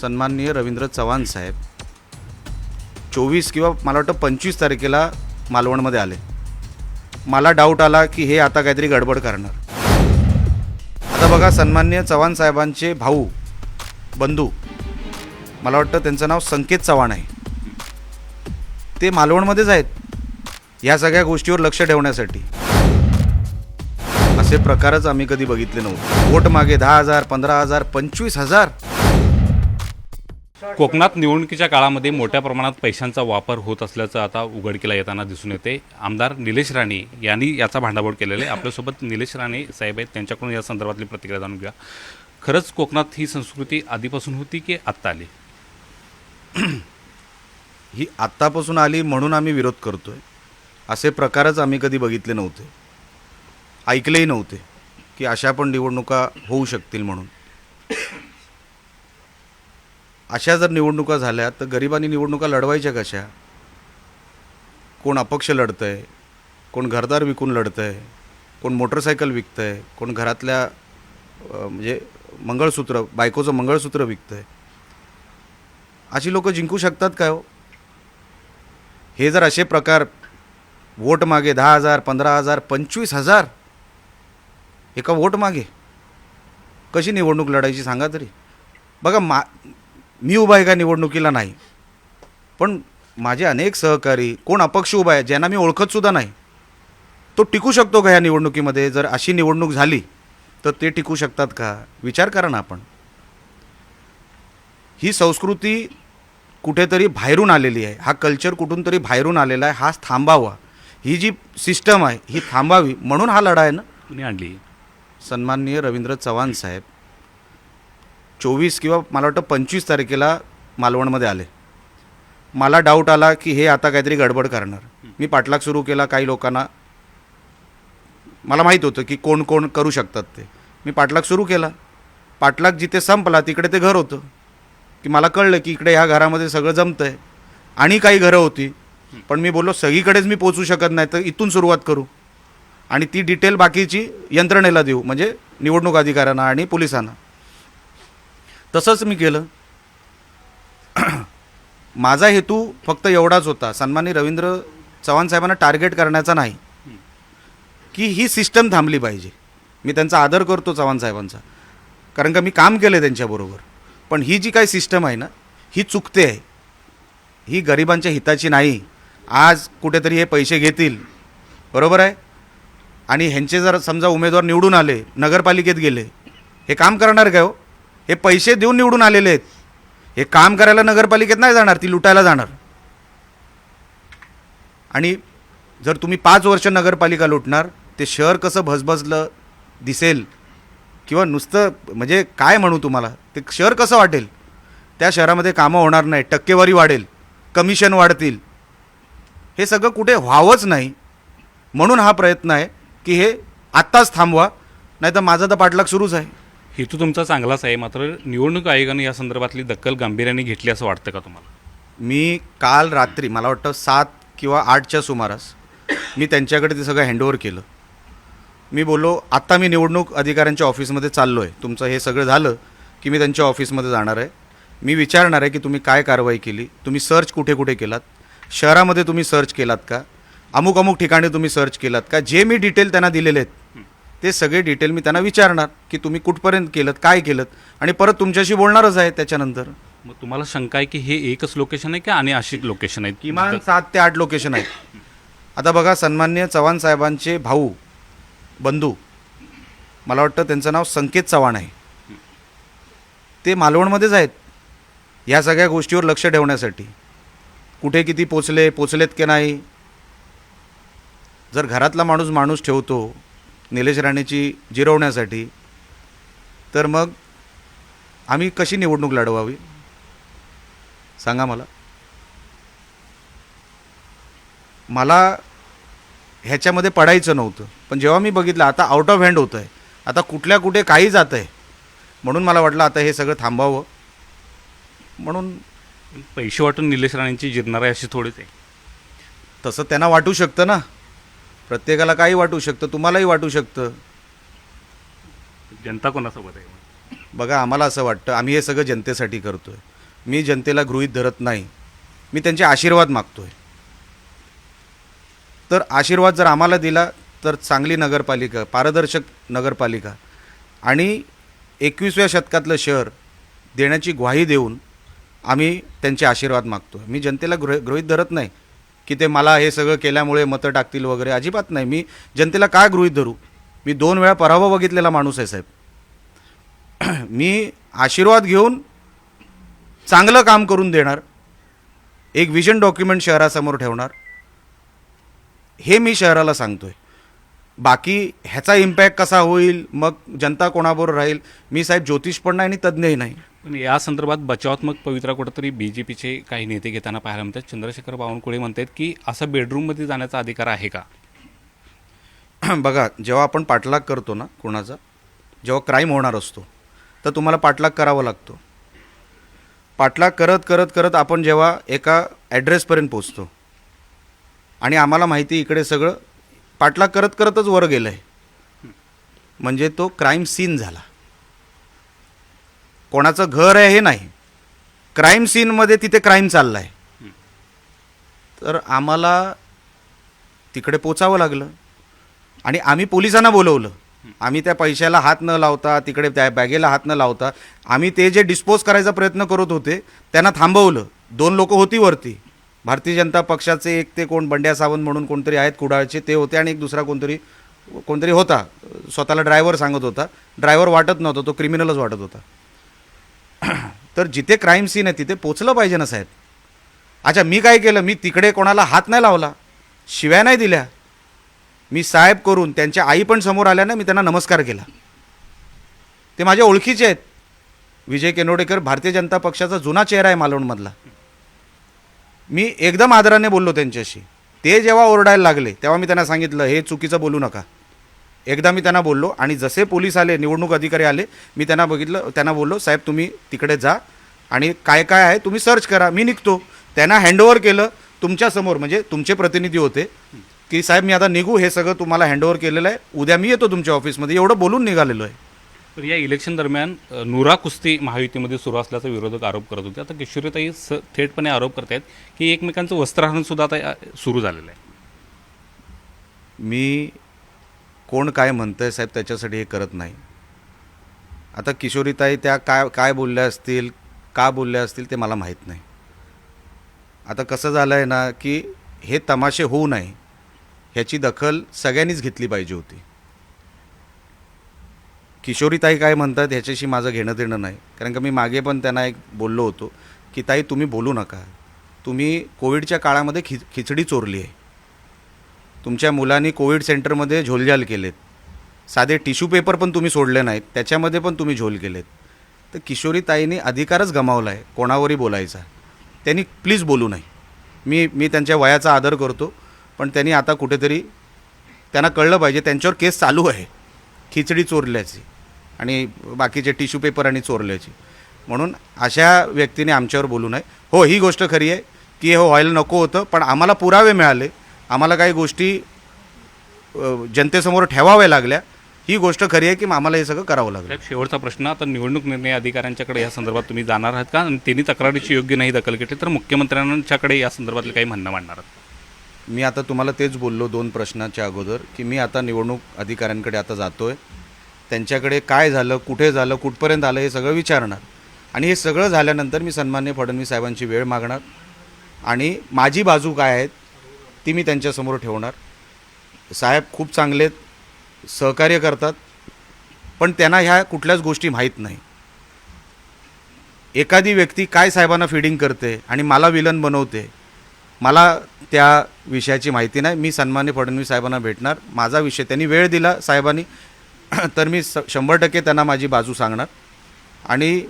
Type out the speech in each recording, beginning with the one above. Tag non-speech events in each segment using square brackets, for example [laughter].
सन्माननीय रवींद्र चव्हाण साहेब चोवीस किंवा मला वाटतं पंचवीस तारखेला मालवणमध्ये आले. मला डाऊट आला की हे आता काहीतरी गडबड करणार. आता बघा सन्माननीय चव्हाण साहेबांचे भाऊ बंधू मला वाटतं त्यांचं नाव संकेत चव्हाण आहे. ते मालवणमध्येच आहेत या सगळ्या गोष्टीवर लक्ष ठेवण्यासाठी. असे प्रकारच आम्ही कधी बघितले नव्हते. वोट मागे दहा हजार पंधरा हजार पंचवीस हजार. कोकणात निवडणुकीच्या काळामध्ये मोठ्या प्रमाणात पैशांचा वापर होत असल्याचं आता उघडकीला येताना दिसून येते. आमदार निलेश राणे यांनी याचा भांडाफोड केलेला आहे. आपल्यासोबत निलेश राणे साहेब आहेत. त्यांच्याकडून या संदर्भातली प्रतिक्रिया जाणून घ्या खरंच कोकणात ही संस्कृती आधीपासून होती की आत्ता आली? [clears throat] ही आत्तापासून आली म्हणून आम्ही विरोध करतोय. असे प्रकारच आम्ही कधी बघितले नव्हते. ऐकलेही नव्हते की अशा पण निवडणुका होऊ शकतील म्हणून. अशा जर निवडणुका झाल्या तर गरिबांनी निवडणुका लढवायच्या कशा? कोण अपक्ष लढतं आहे कोण घरदार विकून लढतं आहे कोण मोटरसायकल विकतं आहे कोण घरातल्या म्हणजे मंगळसूत्र बायकोचं मंगळसूत्र विकतं आहे अशी लोक जिंकू शकतात काय हो? हे जर असे प्रकार वोट मागे दहा हजार पंधरा हजार पंचवीस हजार एका वोट मागे कशी निवडणूक लढायची सांगा तरी. बघा मा मी उभा आहे का निवडणुकीला नाही? पण माझे अनेक सहकारी कोण अपक्ष उभा आहे ज्यांना मी ओळखतसुद्धा नाही तो टिकू शकतो का ह्या निवडणुकीमध्ये? जर अशी निवडणूक झाली तर ते टिकू शकतात का? विचार करा ना आपण. ही संस्कृती कुठेतरी बाहेरून आलेली आहे. हा कल्चर कुठून तरी बाहेरून आलेला आहे. हा थांबावा. ही जी सिस्टम आहे ही थांबावी म्हणून हा लढा आहे ना? कुणी आणली? सन्माननीय रवींद्र चव्हाण साहेब. चोवीस किंवा मला वाटतं पंचवीस तारखेला मालवणमध्ये आले. मला डाऊट आला की हे आता काहीतरी गडबड करणार. मी पाठलाग सुरू केला काही लोकांना. मला माहीत होतं की कोण कोण करू शकतात ते. मी पाठलाग सुरू केला. पाठलाग जिथे संपला तिकडे ते घर होतं. की मला कळलं की इकडे ह्या घरामध्ये सगळं जमतं आहे आणि काही घरं होती. पण मी बोललो सगळीकडेच मी पोचू शकत नाही तर इथून सुरुवात करू. आणि ती डिटेल बाकीची यंत्रणेला देऊ म्हणजे निवडणूक अधिकाऱ्यांना आणि पोलिसांना. तसंच मी केलं. [clears throat] माझा हेतू फक्त एवढाच होता. सन्मानी रवींद्र चव्हाण साहेबांना टार्गेट करण्याचा नाही. की ही सिस्टम थांबली पाहिजे. मी त्यांचा आदर करतो चव्हाण साहेबांचा. कारण का मी काम केलं आहे त्यांच्याबरोबर पण ही जी काही सिस्टम आहे ना ही चुकते आहे. ही गरिबांच्या हिताची नाही. आज कुठेतरी हे पैसे घेतील. बरोबर आहे? आणि ह्यांचे जर समजा उमेदवार निवडून आले नगरपालिकेत गेले हे काम करणार काय हो? हे पैसे देऊन निवडून आलेले आहेत. हे काम करायला नगरपालिकेत नाही जाणार ती लुटायला जाणार. आणि जर तुम्ही पाच वर्ष नगरपालिका लुटणार ते शहर कसं भसभसलं दिसेल? किंवा नुसतं म्हणजे काय म्हणू तुम्हाला? ते शहर कसं वाटेल? त्या शहरामध्ये कामं होणार नाही टक्केवारी वाढेल कमिशन वाढतील. हे सगळं कुठे व्हावंच नाही. म्हणून हा प्रयत्न आहे की हे आत्ताच थांबवा नाही तर माझा तर पाठलाग सुरूच आहे. हेतू तुमचा चांगलाच आहे. मात्र निवडणूक आयोगाने या संदर्भातली दखल गांभीर्याने घेतली असं वाटतं का तुम्हाला? मी काल रात्री मला वाटतं सात किंवा आठच्या सुमारास मी त्यांच्याकडे ते सगळं हँडओव्हर केलं. मी बोललो आत्ता मी निवडणूक अधिकाऱ्यांच्या ऑफिसमध्ये चाललो आहे तुमचं हे सगळं झालं की मी त्यांच्या ऑफिसमध्ये जाणार आहे. मी विचारणार आहे की तुम्ही काय कारवाई केली? तुम्ही सर्च कुठे कुठे केलात? शहरामध्ये तुम्ही सर्च केलात का? अमुक अमुक ठिकाणी तुम्ही सर्च केलात का? जे मी डिटेल त्यांना दिलेले आहेत ते सगळे डिटेल मी त्यांना विचारणार की तुम्ही कुठपर्यंत केलं काय केलं आणि परत तुमच्याशी बोलणारच आहे त्याच्यानंतर. मग तुम्हाला शंका आहे की हे एकच लोकेशन आहे की आणि अशी लोकेशन आहेत? किमान सात ते आठ लोकेशन आहेत. आता बघा सन्मान्य चव्हाण साहेबांचे भाऊ बंधू मला वाटतं त्यांचं नाव संकेत चव्हाण आहे. ते मालवणमध्येच आहेत या सगळ्या गोष्टीवर लक्ष ठेवण्यासाठी. कुठे किती पोचले पोचलेत की नाही? जर घरातला माणूस माणूस ठेवतो निलेश राणेची जिरवण्यासाठी तर मग आम्ही कशी निवडणूक लढवावी? सांगा मला. मला ह्याच्यामध्ये पडायचं नव्हतं पण जेव्हा मी बघितलं आता आउट ऑफ हँड होतं आहे आता कुठल्या कुठे काही जातं आहे म्हणून मला वाटलं आता हे सगळं थांबावं. म्हणून पैसे वाटून निलेश राणेंची जिरणार आहे अशी थोडीच आहे. तसं त्यांना वाटू शकतं ना. प्रत्येकाला काही वाटू शकतं तुम्हालाही वाटू शकतं. जनता कोणासोबत आहे? बघा आम्हाला असं वाटतं आम्ही हे सगळं जनतेसाठी करतो आहे मी जनतेला गृहीत धरत नाही. मी त्यांचे आशीर्वाद मागतो आहे तर आशीर्वाद जर आम्हाला दिला तर चांगली नगरपालिका पारदर्शक नगरपालिका आणि एकविसव्या शतकातलं शहर देण्याची ग्वाही देऊन आम्ही त्यांचे आशीर्वाद मागतो मी जनतेला गृह गृहीत धरत नाही. की ते मला हे सगळं केल्यामुळे मतं टाकतील वगैरे. अजिबात नाही. मी जनतेला काय गृहीत धरू? मी दोन वेळा पराभव बघितलेला माणूस आहे साहेब. [clears throat] मी आशीर्वाद घेऊन चांगलं काम करून देणार. एक विजन डॉक्युमेंट शहरासमोर ठेवणार. हे मी शहराला सांगतोय. बाकी ह्याचा इम्पॅक्ट कसा होईल? मग जनता कोणाबरोबर राहील? मी साहेब ज्योतिष पण नाही आणि तज्ज्ञही नाही. पण या संदर्भात बचावात्मक पवित्रा कुठंतरी बी जे पीचे काही नेते घेताना पाहायला मिळतात. चंद्रशेखर बावनकुळे म्हणतात की असं बेडरूममध्ये जाण्याचा अधिकार आहे का? [clears throat] बघा जेव्हा आपण पाठलाग करतो ना कोणाचा जेव्हा क्राईम होणार असतो तर तुम्हाला पाठलाग करावा लागतो. पाठलाग करत करत करत आपण जेव्हा एका ॲड्रेसपर्यंत पोचतो आणि आम्हाला माहिती इकडे सगळं पाठलाग करत करतच वर गेलं आहे म्हणजे तो क्राईम सीन झाला. कोणाचं घर आहे हे नाही. क्राईम सीनमध्ये तिथे क्राईम चालला आहे तर आम्हाला तिकडे पोचावं लागलं. आणि आम्ही पोलिसांना बोलवलं. आम्ही त्या पैशाला हात न लावता तिकडे त्या बॅगेला हात न लावता आम्ही ते जे डिस्पोज करायचा प्रयत्न करत होते त्यांना थांबवलं. दोन लोक होती वरती. भारतीय जनता पक्षाचे एक ते कोण बंड्या सावंत म्हणून कोणतरी आहेत कुडाळचे ते होते आणि एक दुसरा कोणतरी कोणतरी होता. स्वतःला ड्रायव्हर सांगत होता. ड्रायव्हर वाटत नव्हता तो क्रिमिनलच वाटत होता. [clears throat] तर जिथे क्राईम सीन आहे तिथे पोचलं पाहिजे ना साहेब. अच्छा मी काय केलं? मी तिकडे कोणाला हात नाही लावला शिव्या नाही दिल्या. मी साहेब करून त्यांच्या आई पण समोर आल्या ना मी त्यांना नमस्कार केला. ते माझ्या ओळखीचे आहेत. विजय केनोडेकर भारतीय जनता पक्षाचा जुना चेहरा आहे मालवणमधला. मी एकदम आदराने बोललो त्यांच्याशी. ते जेव्हा ओरडायला लागले तेव्हा मी त्यांना सांगितलं हे चुकीचं बोलू नका. एकदा मी त्यांना बोललो आणि जसे पोलीस आले निवडणूक अधिकारी आले मी त्यांना बघितलं त्यांना बोललो साहेब तुम्ही तिकडे जा आणि काय काय आहे तुम्ही सर्च करा. मी निघतो. त्यांना हँडओव्हर केलं तुमच्यासमोर म्हणजे तुमचे प्रतिनिधी होते की साहेब मी आता निघू हे सगळं तुम्हाला हँडओव्हर केलेलं आहे. उद्या मी येतो तुमच्या ऑफिसमध्ये एवढं बोलून निघालेलो आहे. तर या इलेक्शन दरम्यान नुरा कुस्ती महायुतीमध्ये सुरू असल्याचा विरोधक आरोप करत होते. आता किशोरीताई स थेटपणे आरोप करत आहेत की एकमेकांचं वस्त्रहरण सुद्धा आता सुरू झालेलं आहे. मी कोण काय म्हणतंय साहेब त्याच्यासाठी हे करत नाही. आता किशोरीताई त्या काय काय बोलल्या असतील का बोलल्या असतील ते मला माहीत नाही. आता कसं झालं आहे ना की हे तमाशे होऊ नये ह्याची दखल सगळ्यांनीच घेतली पाहिजे होती. किशोरीताई काय म्हणतात ह्याच्याशी माझं घेणं देणं नाही. कारण का मी मागे पण त्यांना एक बोललो होतो की ताई तुम्ही बोलू नका. तुम्ही कोविडच्या काळामध्ये खि खिचडी चोरली आहे तुमच्या मुलांनी कोविड सेंटरमध्ये झोलझाल केलेत. साधे टिश्यू पेपर पण तुम्ही सोडले नाहीत त्याच्यामध्ये पण तुम्ही झोल केलेत. तर किशोरीताईने अधिकारच गमावला आहे कोणावरही बोलायचा. त्यांनी प्लीज बोलू नये. मी मी त्यांच्या वयाचा आदर करतो पण त्यांनी आता कुठेतरी त्यांना कळलं पाहिजे त्यांच्यावर केस चालू आहे. खिचडी चोरल्याची आणि बाकीचे टिश्यू पेपर आणि चोरल्याची. म्हणून अशा व्यक्तीने आमच्यावर बोलू नये. हो ही गोष्ट खरी आहे की हे व्हायला नको होतं पण आम्हाला पुरावे मिळाले. आम्हाला काही गोष्टी जनतेसमोर ठेवाव्या लागल्या. ही गोष्ट खरी आहे की आम्हाला हे सगळं करावं लागलं. शेवटचा प्रश्न आता निवडणूक निर्णय अधिकाऱ्यांच्याकडे या संदर्भात तुम्ही जाणार आहात का? आणि त्यांनी तक्रारीची योग्य नाही दखल घेतली तर मुख्यमंत्र्यांच्याकडे या संदर्भातले काही म्हणणं मांडणार आहात? मी आता तुम्हाला तेच बोललो दोन प्रश्नाच्या अगोदर की मी आता निवडणूक अधिकाऱ्यांकडे आता जातो आहे त्यांच्याकडे काय झालं कुठे झालं कुठपर्यंत आलं हे सगळं विचारणार. आणि हे सगळं झाल्यानंतर मी सन्मान्य फडणवीस साहेबांची वेळ मागणार. आणि माझी बाजू काय आहेत ती मी त्यांच्यासमोर ठेवणार. साहेब खूप चांगले आहेत, सहकार्य करतात पण त्यांना ह्या कुठल्याच गोष्टी माहीत नाही. एखादी व्यक्ती काय साहेबांना फिडिंग करते आणि मला विलन बनवते मला त्या विषयाची माहिती नाही. मी सन्मान्य फडणवीस साहेबांना भेटणार. माझा विषय त्यांनी वेळ दिला साहेबांनी. [clears throat] तर मी स शंभर टक्के त्यांना माझी बाजू सांगणार. आणि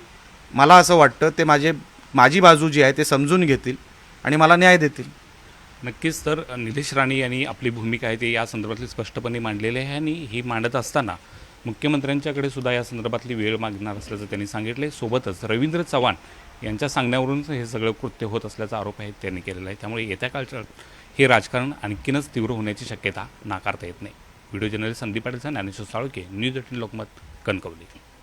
मला असं वाटतं ते माझे माझी बाजू जी आहे ते समजून घेतील आणि मला न्याय देतील. नक्कीच तर निलेश राणे यांनी आपली भूमिका आहे ते या संदर्भातली स्पष्टपणे मांडलेली आहे आणि ही मांडत असताना मुख्यमंत्र्यांच्याकडे सुद्धा या संदर्भातली वेळ मागणार असल्याचं त्यांनी सांगितले सोबतच रवींद्र चव्हाण यांच्या सांगण्यावरूनच हे सगळं कृत्य होत असल्याचा आरोप आहे त्यांनी केलेला आहे. त्यामुळे येत्या काळच्या हे राजकारण आणखीनच तीव्र होण्याची शक्यता नाकारता येत नाही. व्हिडिओ जर्नलिस्ट संदीप पाटीलचा ज्ञानेश्वर साळुके न्यूज एटीन लोकमत कणकवली.